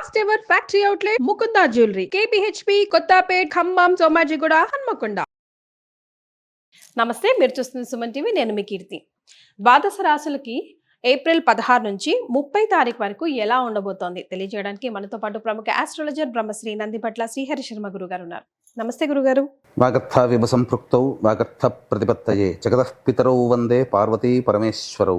First ever factory outlet Mukunda jewellery KPHB Kothapet Khammam Somajiguda Hanamkonda నమస్తే మీరు చూస్తున్న Suman TV నేను మీ కీర్తి. ద్వాదశ రాశులకి ఏప్రిల్ పదహారు నుంచి ముప్పై తారీఖు వరకు ఎలా ఉండబోతోంది? తెలియజేయడానికి మనతో పాటు ప్రముఖ ఆస్ట్రాలజర్ బ్రహ్మశ్రీ నందిపట్ల శ్రీహరి శర్మ గురువు గారు ఉన్నారు. నమస్తే గురుగారు. వాగర్థ విభ సంపృక్తౌ వాగర్థ ప్రతిపత్తయే జగతః పితరౌ వందే పార్వతీ పరమేశ్వరౌ.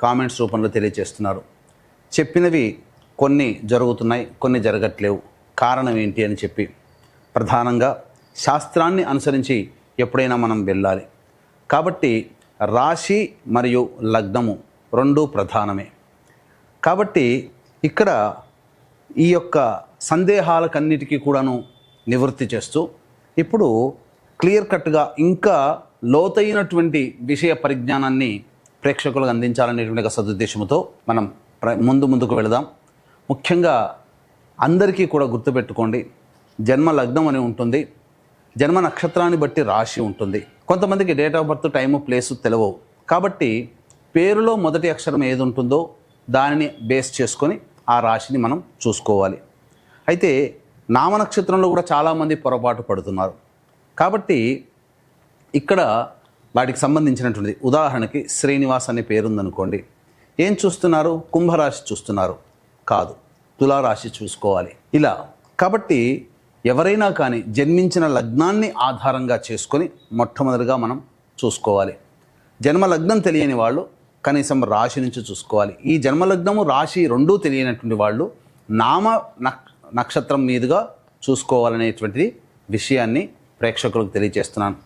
కామెంట్స్ రూపంలో తెలియజేస్తున్నారు. చెప్పినవి కొన్ని జరుగుతున్నాయి కొన్ని జరగట్లేవు. కారణం ఏంటి అని చెప్పి ప్రధానంగా శాస్త్రాన్ని అనుసరించి ఎప్పుడైనా మనం వెళ్ళాలి. కాబట్టి రాశి మరియు లగ్నము రెండు ప్రధానమే. కాబట్టి ఇక్కడ ఈ యొక్క సందేహాలకన్నిటికీ కూడాను నివృత్తి చేస్తూ ఇప్పుడు క్లియర్ కట్గా ఇంకా లోతైనటువంటి విషయ పరిజ్ఞానాన్ని ప్రేక్షకులకు అందించాలనేటువంటి ఒక సదుద్దేశంతో మనం ప్ర- ముందు ముందుకు వెళదాం. ముఖ్యంగా అందరికీ కూడా గుర్తుపెట్టుకోండి జన్మ లగ్నం అని ఉంటుంది జన్మ నక్షత్రాన్ని బట్టి రాశి ఉంటుంది. కొంతమందికి date of birth time place తెలవవు. కాబట్టి పేరులో మొదటి అక్షరం ఏది ఉంటుందో దానిని బేస్ చేసుకొని ఆ రాశిని మనం చూసుకోవాలి. అయితే నామ నక్షత్రంలో కూడా చాలామంది పొరపాటు పడుతున్నారు. కాబట్టి ఇక్కడ వాటికి సంబంధించినటువంటిది. ఉదాహరణకి శ్రీనివాస్ అనే పేరుందనుకోండి. ఏం చూస్తున్నారు? కుంభరాశి చూస్తున్నారు. కాదు. తులారాశి చూసుకోవాలి. ఇలా. కాబట్టి ఎవరైనా కానీ జన్మించిన లగ్నాన్ని ఆధారంగా చేసుకొని మొట్టమొదటిగా మనం చూసుకోవాలి. జన్మ లగ్నం తెలియని వాళ్ళు కనీసం రాశి నుంచి చూసుకోవాలి. ఈ జన్మలగ్నము రాశి రెండూ తెలియనటువంటి వాళ్ళు నామ నక్షత్రం మీదుగా చూసుకోవాలనేటువంటిది విషయాన్ని ప్రేక్షకులకు తెలియజేస్తున్నాను.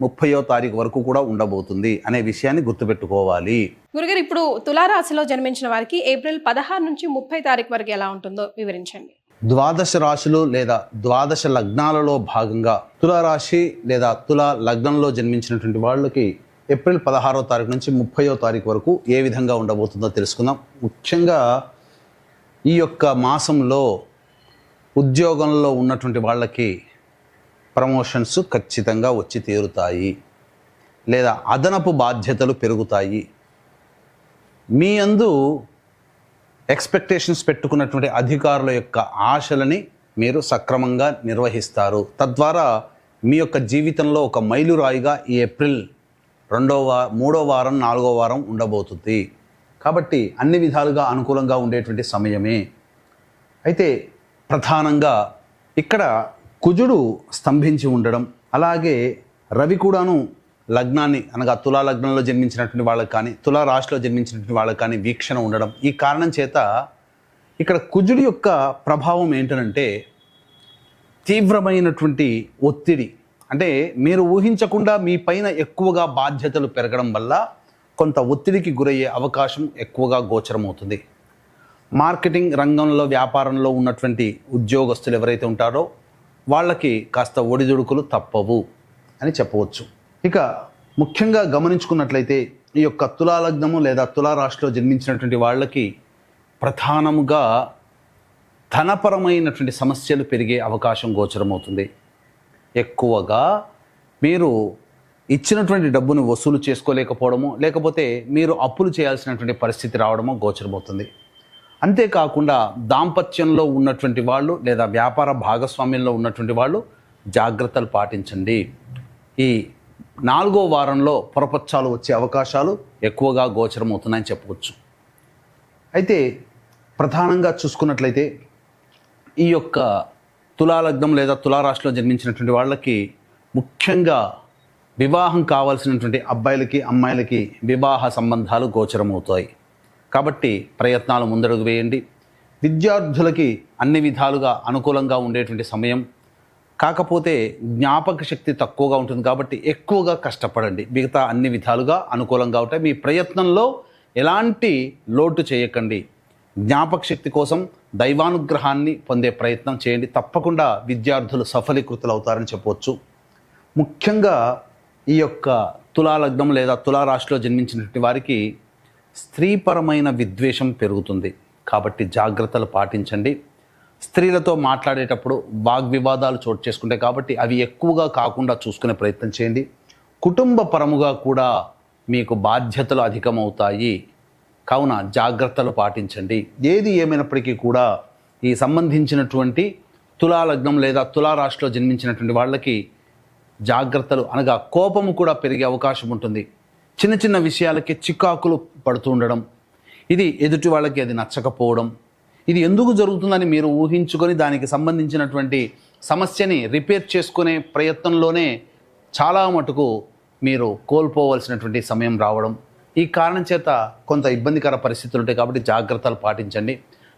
ముప్పయో తారీఖు వరకు కూడా ఉండబోతుంది అనే విషయాన్ని గుర్తుపెట్టుకోవాలి. గురుగారు ఇప్పుడు తులారాశిలో జన్మించిన వారికి ఏప్రిల్ పదహారు నుంచి ముప్పై తారీఖు వరకు ఎలా ఉంటుందో వివరించండి. ద్వాదశ రాశులు లేదా ద్వాదశ లగ్నాలలో భాగంగా తులా రాశి లేదా తులా లగ్నంలో జన్మించినటువంటి వాళ్ళకి ఏప్రిల్ పదహారో తారీఖు నుంచి ముప్పయో తారీఖు వరకు ఏ విధంగా ఉండబోతుందో తెలుసుకుందాం. ముఖ్యంగా ఈ యొక్క మాసంలో ఉద్యోగంలో ఉన్నటువంటి వాళ్ళకి ప్రమోషన్స్ ఖచ్చితంగా వచ్చి తీరుతాయి. లేదా అదనపు బాధ్యతలు పెరుగుతాయి. మీ అందు ఎక్స్పెక్టేషన్స్ పెట్టుకున్నటువంటి అధికారుల యొక్క ఆశలని మీరు సక్రమంగా నిర్వహిస్తారు. తద్వారా మీ యొక్క జీవితంలో ఒక మైలురాయిగా ఈ ఏప్రిల్ రెండో వా మూడో వారం నాలుగో వారం ఉండబోతుంది. కాబట్టి అన్ని విధాలుగా అనుకూలంగా ఉండేటువంటి సమయమే. అయితే ప్రధానంగా ఇక్కడ కుజుడు స్తంభించి ఉండడం అలాగే రవి కూడాను లగ్నాన్ని అనగా తులా లగ్నంలో జన్మించినటువంటి వాళ్ళకి కానీ తులా రాశిలో జన్మించినటువంటి వాళ్ళకి కానీ వీక్షణ ఉండడం ఈ కారణం చేత ఇక్కడ కుజుడి యొక్క ప్రభావం ఏంటనంటే తీవ్రమైనటువంటి ఒత్తిడి. అంటే మీరు ఊహించకుండా మీ పైన ఎక్కువగా బాధ్యతలు పెరగడం వల్ల కొంత ఒత్తిడికి గురయ్యే అవకాశం ఎక్కువగా గోచరమవుతుంది. మార్కెటింగ్ రంగంలో వ్యాపారంలో ఉన్నటువంటి ఉద్యోగస్తులు ఎవరైతే ఉంటారో వాళ్ళకి కాస్త ఒడిదుడుకులు తప్పవు అని చెప్పవచ్చు. ఇక ముఖ్యంగా గమనించుకున్నట్లయితే ఈ యొక్క తులాలగ్నము లేదా తులారాశిలో జన్మించినటువంటి వాళ్ళకి ప్రధానముగా ధనపరమైనటువంటి సమస్యలు పెరిగే అవకాశం గోచరమవుతుంది. ఎక్కువగా మీరు ఇచ్చినటువంటి డబ్బును వసూలు చేసుకోలేకపోవడము లేకపోతే మీరు అప్పులు చేయాల్సినటువంటి పరిస్థితి రావడమో గోచరమవుతుంది. అంతేకాకుండా దాంపత్యంలో ఉన్నటువంటి వాళ్ళు లేదా వ్యాపార భాగస్వామ్యంలో ఉన్నటువంటి వాళ్ళు జాగ్రత్తలు పాటించండి. ఈ నాలుగో వారంలో పొరపచ్చాలు వచ్చే అవకాశాలు ఎక్కువగా గోచరమవుతున్నాయని చెప్పవచ్చు. అయితే ప్రధానంగా చూసుకున్నట్లయితే ఈ యొక్క తులాలగ్నం లేదా తులారాశిలో జన్మించినటువంటి వాళ్ళకి ముఖ్యంగా వివాహం కావాల్సినటువంటి అబ్బాయిలకి అమ్మాయిలకి వివాహ సంబంధాలు గోచరమవుతాయి. కాబట్టి ప్రయత్నాలు ముందడుగు వేయండి. విద్యార్థులకి అన్ని విధాలుగా అనుకూలంగా ఉండేటువంటి సమయం. కాకపోతే జ్ఞాపక శక్తి తక్కువగా ఉంటుంది కాబట్టి ఎక్కువగా కష్టపడండి. మిగతా అన్ని విధాలుగా అనుకూలంగా ఉంటాయి. మీ ప్రయత్నంలో ఎలాంటి లోటు చేయకండి. జ్ఞాపక శక్తి కోసం దైవానుగ్రహాన్ని పొందే ప్రయత్నం చేయండి. తప్పకుండా విద్యార్థులు సఫలీకృతులు అవుతారని చెప్పవచ్చు ముఖ్యంగా ఈ యొక్క తులాలగ్నం లేదా తులారాశిలో జన్మించినటువంటి వారికి స్త్రీపరమైన విద్వేషం పెరుగుతుంది. కాబట్టి జాగ్రత్తలు పాటించండి. స్త్రీలతో మాట్లాడేటప్పుడు వాగ్వివాదాలు చోటు చేసుకుంటాయి. కాబట్టి అవి ఎక్కువగా కాకుండా చూసుకునే ప్రయత్నం చేయండి. కుటుంబ పరముగా కూడా మీకు బాధ్యతలు అధికమవుతాయి. కావున జాగ్రత్తలు పాటించండి. ఏది ఏమైనప్పటికీ కూడా ఈ సంబంధించినటువంటి తులాలగ్నం లేదా తులారాశిలో జన్మించినటువంటి వాళ్ళకి జాగ్రత్తలు అనగా కోపము కూడా పెరిగే అవకాశం ఉంటుంది. చిన్న చిన్న విషయాలకి చికాకులు పడుతూ ఉండడం ఇది ఎదుటి వాళ్ళకి అది నచ్చకపోవడం ఇది ఎందుకు జరుగుతుందని మీరు ఊహించుకొని దానికి సంబంధించినటువంటి సమస్యని రిపేర్ చేసుకునే ప్రయత్నంలోనే చాలా మటుకు మీరు కోల్పోవలసినటువంటి సమయం రావడం. ఈ కారణం చేత కొంత ఇబ్బందికర పరిస్థితులు ఉంటాయి కాబట్టి జాగ్రత్తలు పాటించండి.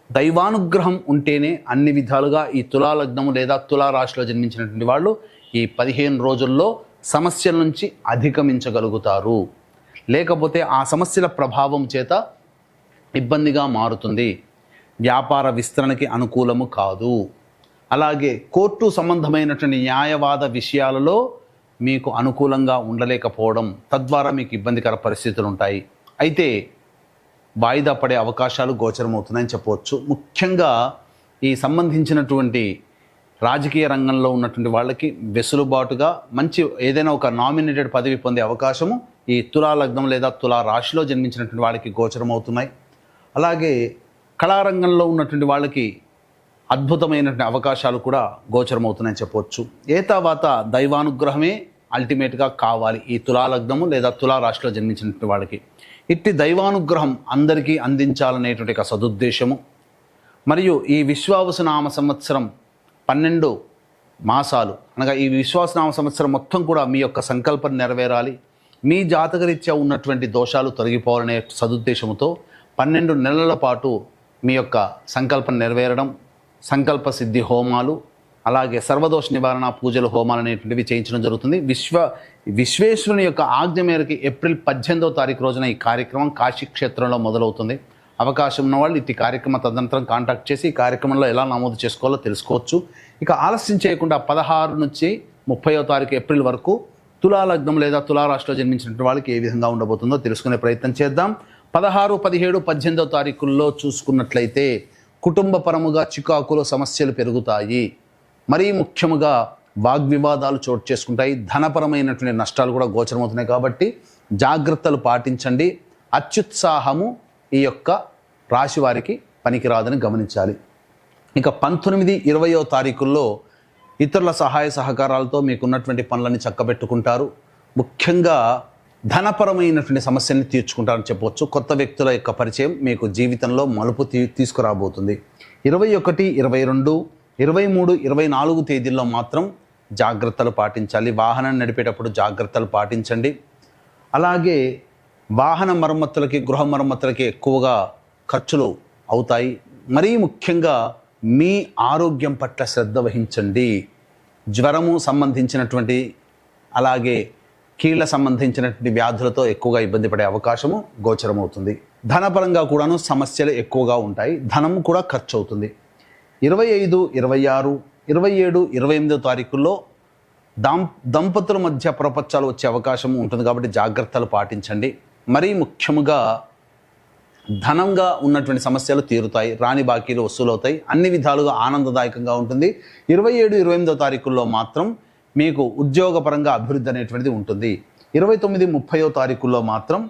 దైవానుగ్రహం ఉంటేనే అన్ని విధాలుగా ఈ తులాలగ్నము లేదా తులారాశిలో జన్మించినటువంటి వాళ్ళు ఈ పదిహేను రోజుల్లో సమస్యల నుంచి అధిగమించగలుగుతారు. లేకపోతే ఆ సమస్యల ప్రభావం చేత ఇబ్బందిగా మారుతుంది. వ్యాపార విస్తరణకి అనుకూలము కాదు. అలాగే కోర్టు సంబంధమైనటువంటి న్యాయవాద విషయాలలో మీకు అనుకూలంగా ఉండలేకపోవడం తద్వారా మీకు ఇబ్బందికర పరిస్థితులు ఉంటాయి అయితే వాయిదా పడే అవకాశాలు గోచరమవుతున్నాయని చెప్పవచ్చు. ముఖ్యంగా ఈ సంబంధించినటువంటి రాజకీయ రంగంలో ఉన్నటువంటి వాళ్ళకి వెసులుబాటుగా మంచి ఏదైనా ఒక నామినేటెడ్ పదవి పొందే అవకాశము ఈ తులా లగ్నం లేదా తులా రాశిలో జన్మించినటువంటి వాళ్ళకి గోచరమవుతున్నాయి. అలాగే కళారంగంలో ఉన్నటువంటి వాళ్ళకి అద్భుతమైనటువంటి అవకాశాలు కూడా గోచరమవుతున్నాయని చెప్పవచ్చు ఏ తర్వాత దైవానుగ్రహమే అల్టిమేట్గా కావాలి ఈ తులాలగ్నము లేదా తులా రాశిలో జన్మించినటువంటి వాళ్ళకి. ఇట్టి దైవానుగ్రహం అందరికీ అందించాలనేటువంటి ఒక సదుద్దేశము. మరియు ఈ విశ్వావసనామ సంవత్సరం పన్నెండు మాసాలు. అనగా ఈ విశ్వాసనామ సంవత్సరం మొత్తం కూడా మీ యొక్క సంకల్పం నెరవేరాలి. మీ జాతకరీత్యా ఉన్నటువంటి దోషాలు తొలగిపోవాలనే సదుద్దేశంతో పన్నెండు నెలల పాటు మీ యొక్క సంకల్పం నెరవేరడం సంకల్ప సిద్ధి హోమాలు అలాగే సర్వదోష నివారణ పూజలు హోమాలు అనేటువంటివి చేయించడం జరుగుతుంది. విశ్వ విశ్వేశ్వరుని యొక్క ఆజ్ఞ మేరకు ఏప్రిల్ పద్దెనిమిదవ తారీఖు రోజున ఈ కార్యక్రమం కాశీ క్షేత్రంలో మొదలవుతుంది. అవకాశం ఉన్న వాళ్ళు ఇట్టి కార్యక్రమ తదనంతరం కాంటాక్ట్ చేసి ఈ కార్యక్రమంలో ఎలా నమోదు చేసుకోవాలో తెలుసుకోవచ్చు. ఇక ఆలస్యం చేయకుండా పదహారు నుంచి ముప్పయో తారీఖు ఏప్రిల్ వరకు తులాలగ్నం లేదా తులా జన్మించినటువంటి వాళ్ళకి ఏ విధంగా ఉండబోతుందో తెలుసుకునే ప్రయత్నం చేద్దాం. పదహారు పదిహేడు పద్దెనిమిదో తారీఖుల్లో చూసుకున్నట్లయితే కుటుంబపరముగా చికాకులో సమస్యలు పెరుగుతాయి. మరీ ముఖ్యముగా వాగ్వివాదాలు చోటు చేసుకుంటాయి. ధనపరమైనటువంటి నష్టాలు కూడా గోచరమవుతున్నాయి కాబట్టి జాగ్రత్తలు పాటించండి. అత్యుత్సాహము ఈ యొక్క రాశి వారికి పనికిరాదని గమనించాలి. ఇక పంతొమ్మిది ఇరవయో తారీఖుల్లో ఇతరుల సహాయ సహకారాలతో మీకున్నటువంటి పనులని చక్కబెట్టుకుంటారు. ముఖ్యంగా ధనపరమైనటువంటి సమస్యని తీర్చుకుంటారని చెప్పవచ్చు. కొత్త వ్యక్తుల యొక్క పరిచయం మీకు జీవితంలో మలుపు తీ తీసుకురాబోతుంది. ఇరవై ఒకటి ఇరవై రెండు ఇరవై మూడు ఇరవై నాలుగు తేదీల్లో మాత్రం జాగ్రత్తలు పాటించాలి. వాహనం నడిపేటప్పుడు జాగ్రత్తలు పాటించండి. అలాగే వాహన మరమ్మతులకి గృహ మరమ్మతులకి ఎక్కువగా ఖర్చులు అవుతాయి. మరీ ముఖ్యంగా మీ ఆరోగ్యం పట్ల శ్రద్ధ వహించండి. జ్వరము సంబంధించినటువంటి అలాగే కీళ్ళ సంబంధించినటువంటి వ్యాధులతో ఎక్కువగా ఇబ్బంది పడే అవకాశము గోచరమవుతుంది. ధనపరంగా కూడాను సమస్యలు ఎక్కువగా ఉంటాయి. ధనం కూడా ఖర్చు అవుతుంది ఇరవై ఐదు ఇరవై ఆరు ఇరవై ఏడు ఇరవై ఎనిమిదో తారీఖుల్లో దాం దంపతుల మధ్య ప్రపంచాలు వచ్చే అవకాశం ఉంటుంది కాబట్టి జాగ్రత్తలు పాటించండి. మరీ ముఖ్యముగా ధనంగా ఉన్నటువంటి సమస్యలు తీరుతాయి రాణి బాకీలు వసూలవుతాయి అన్ని విధాలుగా ఆనందదాయకంగా ఉంటుంది. ఇరవై ఏడు ఇరవై ఎనిమిదో తారీఖుల్లో మాత్రం మీకు ఉద్యోగపరంగా అభివృద్ధి అనేటువంటిది ఉంటుంది. ఇరవై తొమ్మిది ముప్పయో తారీఖుల్లో మాత్రం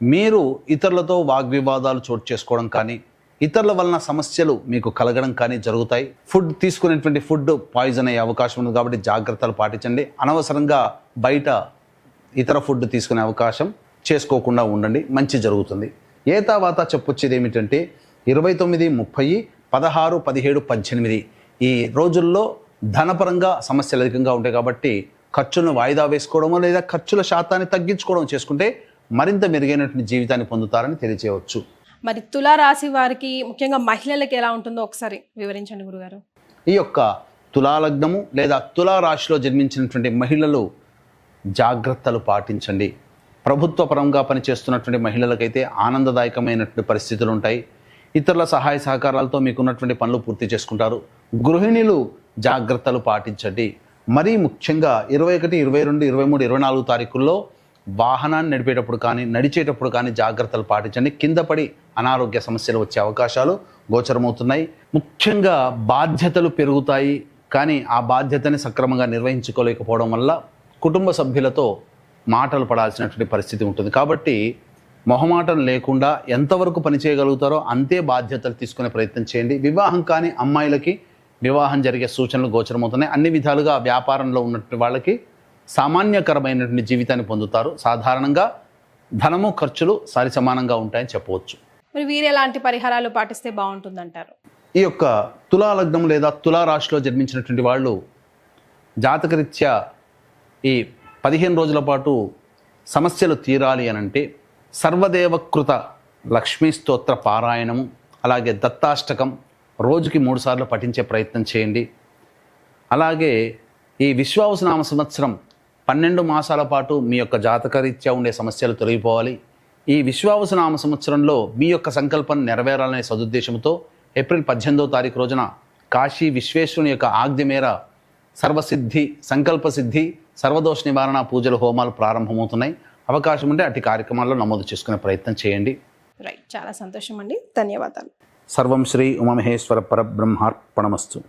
మీరు ఇతరులతో వాగ్వివాదాలు చోటు చేసుకోవడం కానీ ఇతరుల వలన సమస్యలు మీకు కలగడం కానీ జరుగుతాయి. ఫుడ్ తీసుకునేటువంటి ఫుడ్ పాయిజన్ అయ్యే అవకాశం ఉంది కాబట్టి జాగ్రత్తలు పాటించండి. అనవసరంగా బయట ఇతర ఫుడ్ తీసుకునే అవకాశం చేసుకోకుండా ఉండండి. మంచి జరుగుతుంది. ఏ తర్వాత చెప్పొచ్చేది ఏమిటంటే ఇరవై తొమ్మిది ముప్పై పదహారు పదిహేడు పద్దెనిమిది. ఈ రోజుల్లో ధనపరంగా సమస్యలు అధికంగా ఉంటాయి కాబట్టి ఖర్చులను వాయిదా వేసుకోవడమో లేదా ఖర్చుల శాతాన్ని తగ్గించుకోవడం చేసుకుంటే మరింత మెరుగైనటువంటి జీవితాన్ని పొందుతారని తెలియజేయవచ్చు మరి తులా రాశి వారికి ముఖ్యంగా మహిళలకి ఎలా ఉంటుందో ఒకసారి వివరించండి గురుగారు. ఈ యొక్క తులాలగ్నము లేదా తులా రాశిలో జన్మించినటువంటి మహిళలు జాగ్రత్తలు పాటించండి. ప్రభుత్వ పరంగా పనిచేస్తున్నటువంటి మహిళలకైతే ఆనందదాయకమైనటువంటి పరిస్థితులు ఉంటాయి ఇతరుల సహాయ సహకారాలతో మీకున్నటువంటి పనులు పూర్తి చేసుకుంటారు. గృహిణులు జాగ్రత్తలు పాటించండి. మరీ ముఖ్యంగా ఇరవై ఒకటి ఇరవై రెండు ఇరవై మూడు ఇరవై నాలుగు తారీఖుల్లో వాహనాన్ని నడిపేటప్పుడు కానీ నడిచేటప్పుడు కానీ జాగ్రత్తలు పాటించండి. కింద పడి అనారోగ్య సమస్యలు వచ్చే అవకాశాలు గోచరమవుతున్నాయి. ముఖ్యంగా బాధ్యతలు పెరుగుతాయి. కానీ ఆ బాధ్యతని సక్రమంగా నిర్వహించుకోలేకపోవడం వల్ల కుటుంబ సభ్యులతో మాటలు పడాల్సినటువంటి పరిస్థితి ఉంటుంది. కాబట్టి మొహమాటం లేకుండా ఎంతవరకు పని చేయగలుగుతారో అంతే బాధ్యతలు తీసుకునే ప్రయత్నం చేయండి. వివాహం కాని అమ్మాయిలకి వివాహం జరిగే సూచనలు గోచరమవుతున్నాయి. అన్ని విధాలుగా వ్యాపారంలో ఉన్నటువంటి వాళ్ళకి సామాన్యకరమైనటువంటి జీవితాన్ని పొందుతారు. సాధారణంగా ధనము ఖర్చులు సరి సమానంగా ఉంటాయని చెప్పవచ్చు. మరి వీరు ఎలాంటి పరిహారాలు పాటిస్తే బాగుంటుందంటారు? ఈ యొక్క తులా లగ్నం లేదా తులా రాశిలో జన్మించినటువంటి వాళ్ళు జాతకరీత్యా ఈ పదిహేను రోజుల పాటు సమస్యలు తీరాలి అనంటే సర్వదేవకృత లక్ష్మీ స్తోత్ర పారాయణము అలాగే దత్తాష్టకం రోజుకి మూడుసార్లు పఠించే ప్రయత్నం చేయండి. అలాగే ఈ విశ్వావసనామ సంవత్సరం పన్నెండు మాసాల పాటు మీ యొక్క జాతకరీత్యా ఉండే సమస్యలు తొలగిపోవాలి. ఈ విశ్వావసనామ సంవత్సరంలో మీ యొక్క సంకల్పం నెరవేరాలనే సదుద్దేశంతో ఏప్రిల్ పద్దెనిమిదో తారీఖు రోజున కాశీ విశ్వేశ్వరుని యొక్క ఆజ్ఞ మేర సర్వసిద్ధి సంకల్పసిద్ధి సర్వదోష నివారణ పూజలు హోమాలు ప్రారంభమవుతున్నాయి. అవకాశం ఉంటే అట్టి కార్యక్రమాల్లో నమోదు చేసుకునే ప్రయత్నం చేయండి. రైట్ చాలా సంతోషం అండి ధన్యవాదాలు. సర్వం శ్రీ ఉమామహేశ్వర పరబ్రహ్మార్పణమస్తు.